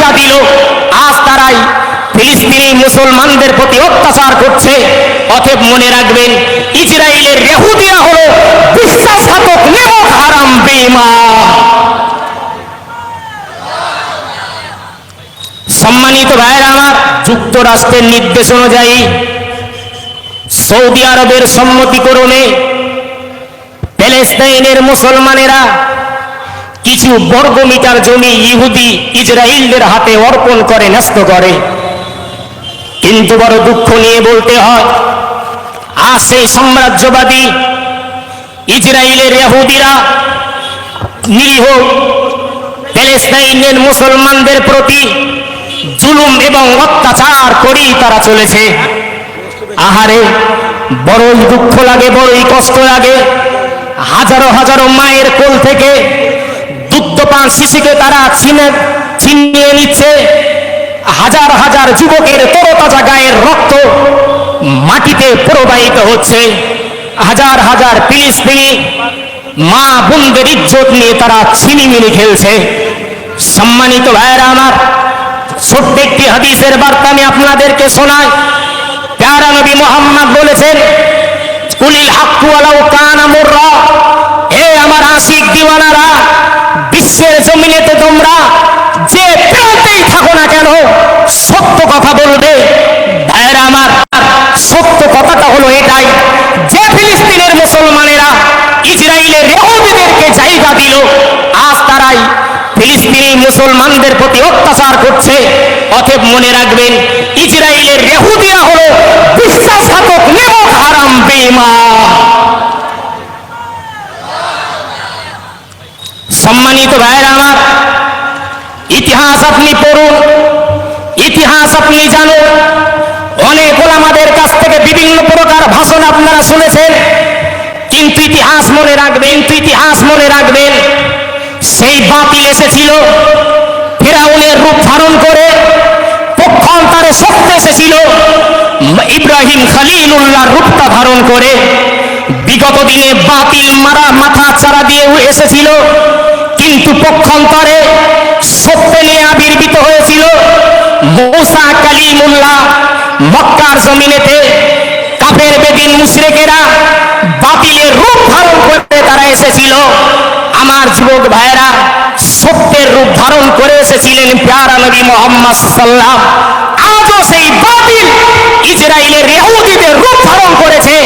জায়গা দিল। আজ তারাই ফিলিস্তিনি মুসলমানদের প্রতি অত্যাচার করছে। অতএব মনে রাখবেন, ইসরায়েলের রেহুদিয়া হলো বিশ্বাসঘাতক নেমক হারাম বেমা সম্মানিত আমার, যুক্তরাষ্ট্রের নির্দেশ অনুযায়ী সৌদি আরবের সম্মতিক্রমে প্যালেস্তাইনের মুসলমানেরা কিছু বর্গমিটার জমি ইহুদি ইসরায়েলদের হাতে অর্পণ করে, ন্যস্ত করে। কিন্তু বড় দুঃখ নিয়ে বলতে হয়, আজ সেই সাম্রাজ্যবাদী ইসরায়েলের ইহুদিরা নিরীহ প্যালেস্তাইনের মুসলমানদের প্রতি জুলুম এবং অত্যাচার করেই তারা চলেছে। আহারে, বড়ই দুঃখ লাগে, বড়ই কষ্ট লাগে। হাজারো হাজারো মায়ের কোল থেকে দুগ্ধপান শিশুকে তারা ছিনে, ছিনিয়ে নিচ্ছে। হাজার হাজার যুবকের তরতাজা গায়ের রক্ত মাটিতে প্রবাহিত হচ্ছে। হাজার হাজার ফিলিস্তিনি মা বোনদের ইজ্জত নিয়ে তারা ছিনিমিনি খেলছে। সম্মানিত ভাইয়েরা আমার, ছোট্ট একটি হাদিসের বার্তা আমি আপনাদেরকে শোনাই। প্যারা নবী মোহাম্মদ বলেছেন, কুলিল হাক্কু আলাউ কানা মুররা হে আমার আশিক দিওয়ানারা জমিনেতে তোমরা যে প্রান্তেই থাকো না কেন, সত্য কথা বলবে। ভাইয়েরা আমার, সত্য কথাটা হলো এটাই, যে ফিলিস্তিনের মুসলমানেরা ইসরায়েলের রেহুদিদেরকে জায়গা দিল, আজ তারাই ফিলিস্তিনি মুসলমানদের প্রতি অত্যাচার করছে। অতএব মনে রাখবেন ইসরায়েলের রেহুদিয়া হলো বিশ্বাসঘাতক নেমক হারাম বেমা সম্মানিত ভাইয়েরা আমার আপনি পড়ুন, ইতিহাস আপনি জানুন। অনেক ওলামাদের কাছ থেকে বিভিন্ন প্রকার ভাষণ আপনারা শুনেছেন। কিন্তু ইতিহাস মনে রাখবেন, ইতিহাস মনে রাখবেন, সেই বাতিল এসেছিল, ফেরাউনের রূপ ধারণ করে, পক্ষান্তরে সত্য এসেছিল, ইব্রাহিম খলিলুল্লাহর রূপটা ধারণ করে, বিগত দিনে বাতিল মারা, মাথা চারা দিয়ে এসেছিল। কিন্তু পক্ষান্তরে সত্য নিয়ে আবির্ভূত হয়েছিল। মৌসা কালিমুল্লাহ মক্কার জমিনেতে কাফের, বেদিন, মুশরিকেরা বাতিলের রূপ ধারণ করতে তারা এসেছিল। আমার যুবক ভাইয়েরা, সত্যের রূপ ধারণ করে এসেছিলেন প্যারা নবী মোহাম্মদ সাল্লাম আজও সেই বাতিল ইসরায়েলের ইহুদিদের রূপ ধারণ করেছে,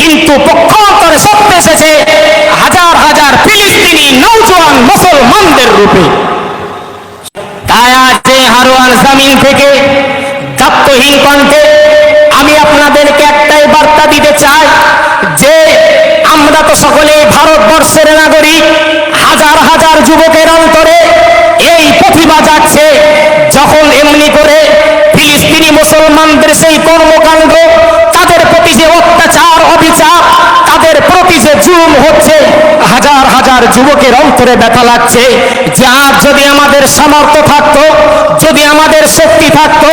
কিন্তু পক্ষান্তরে সত্য এসেছে হাজার হাজার ফিলিস্তিনি নৌজওয়ান মুসলমানদের রূপে তাই আজ এই হারোয়ান জামিন থেকে দাপ্তহীন কণ্ঠে আমি আপনাদেরকে একটাই বার্তা দিতে চাই যে আমরা তো সকলেই ভারতবর্ষের নাগরিক, হাজার হাজার যুবকের অন্তরে এই প্রতিভা যাচ্ছে যখন এমনি করে ফিলিস্তিনি মুসলমানদের সেই কর্মকাণ্ড, তাদের প্রতি যে অত্যাচার, অবিচার, তাদের প্রতি যে হাজার যুবকের অন্তরে ব্যথা লাগছে। যে যদি আমাদের সামর্থ্য থাকতো, যদি আমাদের শক্তি থাকতো,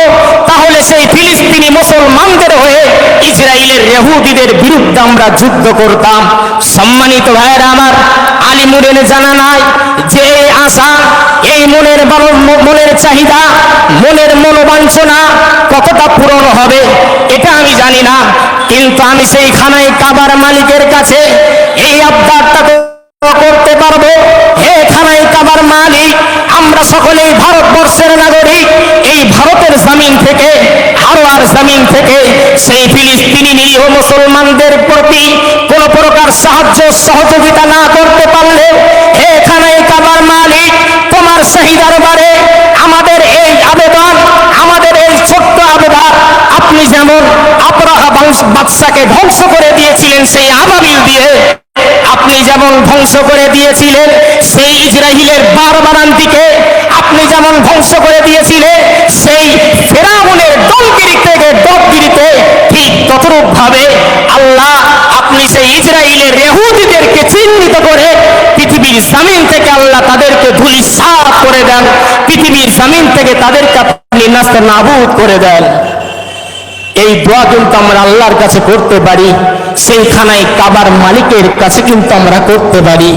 তাহলে সেই ফিলিস্তিনি মুসলমানদের হয়ে ইসরায়েলের রেহুদিদের বিরুদ্ধে আমরা যুদ্ধ করতাম। সম্মানিত ভাইয়েরা আমার আলিমুরের জানা নাই যে এই আশা, এই মনের মনের চাহিদা, মনের মনোবাঞ্ছনা কতটা পূরণ হবে, এটা আমি জানি না। কিন্তু আমি সেই খানায় কাবার মালিকের কাছে এই আবদারটা করতে পারব? হে খানাই কাবার মালিক, আমরা সকলেই ভারতবর্ষের নাগরিক। এই ভারতের জমিন থেকে হারোয়ার জমিন থেকে সেই ফিলিস্তিনি নিরীহ মুসলমানদের প্রতি কোন প্রকার সাহায্য সহযোগিতা না করতে পারলে হে খানাই কাবার মালিক, তোমার সেই দরবারে আমাদের এই আবেদন, আমাদের এই ছোট্ট আবেদন, আপনি যেমন বংশ বাদশাকে ধ্বংস করে দিয়েছিলেন সেই আবাবিল দিয়ে আপনি যেমন ধ্বংস করে দিয়েছিলেন, সেই ইসরায়েলের বারবারান্তিকে আপনি যেমন ধ্বংস করে দিয়েছিলেন, সেই ফেরাউনের দলগিরি থেকে ডবগিরিতে ঠিক ততরূপ ভাবে আল্লাহ আপনি সেই ইসরায়েলের রেহুদিদেরকে চিহ্নিত করে পৃথিবীর জামিন থেকে আল্লাহ তাদেরকে ধুলি সাফ করে দেন। পৃথিবীর জামিন থেকে তাদেরকে আপনি নাস্তে নাবুদ করে দেন। এই দোয়া কিন্তু আমরা আল্লাহর কাছে করতে পারি। সেইখানায় কাবার মালিকের কাছে কিন্তু আমরা করতে পারি।